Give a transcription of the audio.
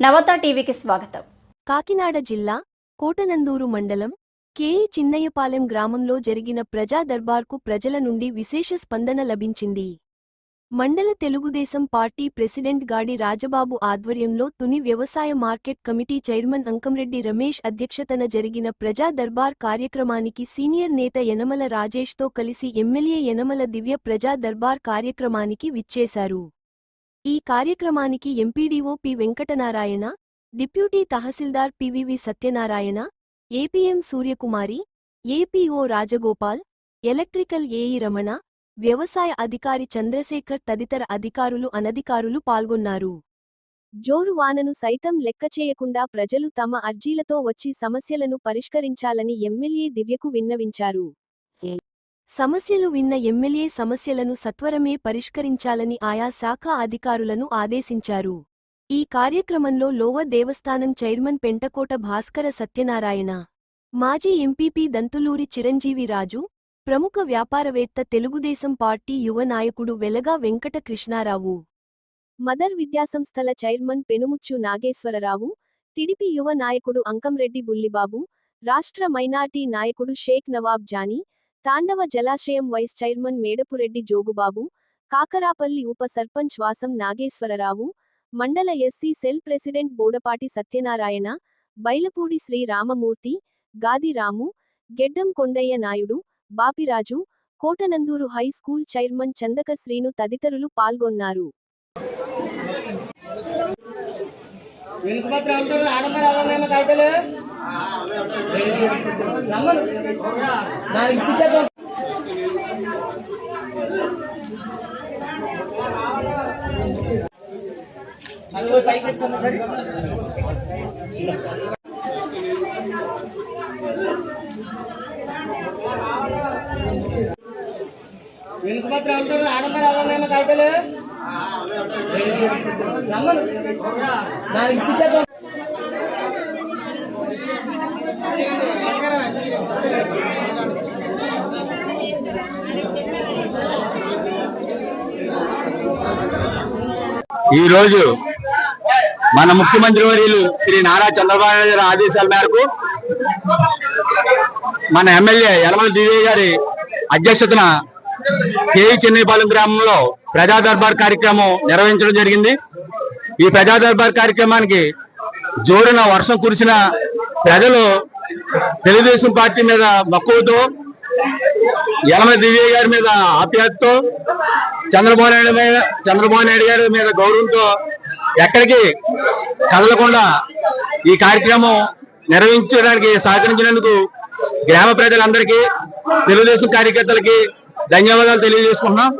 నవత టీవీకి స్వాగతం. కాకినాడ జిల్లా కోటనందూరు మండలం కేఈ చిన్నయ్యపాలెం గ్రామంలో జరిగిన ప్రజా దర్బార్కు ప్రజల నుండి విశేష స్పందన లభించింది. మండల తెలుగుదేశం పార్టీ ప్రెసిడెంట్ గాడి రాజబాబు ఆధ్వర్యంలో తుని వ్యవసాయ market committee chairman Ankamreddy Ramesh అధ్యక్షతన జరిగిన ప్రజా దర్బార్ కార్యక్రమానికి సీనియర్ నేత యనమల రాజేష్తో కలిసి ఎమ్మెల్యే యనమల దివ్య ప్రజా దర్బార్ కార్యక్రమానికి విచ్చేశారు. ఈ కార్యక్రమానికి MPDO P Venkatanarayana deputy tahsildar PVV Satyanarayana APM Suryakumari APO Rajagopal electrical AE Ramana వ్యవసాయ అధికారి చంద్రశేఖర్ తదితర అధికారులు అనధికారులు పాల్గొన్నారు. జోరు వానను సైతం లెక్కచేయకుండా ప్రజలు తమ అర్జీలతో వచ్చి సమస్యలను పరిష్కరించాలని ఎమ్మెల్యే దివ్యకు విన్నవించారు. సమస్యలు విన్న ఎమ్మెల్యే సమస్యలను సత్వరమే పరిష్కరించాలని ఆయా శాఖ అధికారులను ఆదేశించారు. ఈ కార్యక్రమంలో లోవ దేవస్థానం చైర్మన్ పెంటకోట భాస్కర సత్యనారాయణ మాజీ ఎంపీపీ దంతులూరి చిరంజీవి రాజు ప్రముఖ వ్యాపారవేత్త తెలుగుదేశం పార్టీ యువ నాయకుడు వెలగా వెంకట కృష్ణారావు మదర్ విద్యాసంస్థల చైర్మన్ పెనుముచ్చు నాగేశ్వరరావు టిడిపి యువ నాయకుడు అంకంరెడ్డి బుల్లిబాబు రాష్ట్ర మైనార్టీ నాయకుడు షేక్ నవాబ్ జానీ తాండవ జలాశయం వైస్ చైర్మన్ మేడపురెడ్డి జోగుబాబు కాకరాపల్లి ఉప సర్పంచ్ వాసం నాగేశ్వరరావు మండల SC cell president Bodapati Satyanarayana Bailapudi Sri Ramamurthy Gadiramu Geddam Kondaiah Naidu Bapiraju Kotanandur high school chairman Chandaka Srinu తదితరులు పాల్గొన్నారు. వెనుకపత్ర ఉంటారు ఆడమని అవ్వలేమో కవితలు వెనుక మాత్రం అంటారు అది పోయి పైకి నమ్మను సరే వెనుకపత్ర ఇప్పించేద్దాం ఈ రోజు మన ముఖ్యమంత్రి వర్యులు శ్రీ నారా చంద్రబాబు నాయుడు గారి ఆదేశాల మేరకు మన ఎమ్మెల్యే యలమల దివ్య గారి అధ్యక్షతన కేఈ చెన్నైపాలెం గ్రామంలో ప్రజా దర్బార్ కార్యక్రమం నిర్వహించడం జరిగింది. ఈ ప్రజా దర్బార్ కార్యక్రమానికి జోరున వర్షం కురిసిన ప్రజలు తెలుగుదేశం పార్టీ మీద మక్కువతో యలమ దివ్య గారి మీద ఆప్యాయతతో చంద్రబాబు నాయుడు మీద చంద్రబాబు నాయుడు గారి మీద గౌరవంతో ఎక్కడికి కదలకుండా ఈ కార్యక్రమం నిర్వహించడానికి సహకరించినందుకు గ్రామ ప్రజలందరికీ తెలుగుదేశం కార్యకర్తలకి ధన్యవాదాలు తెలియజేసుకుంటున్నాం.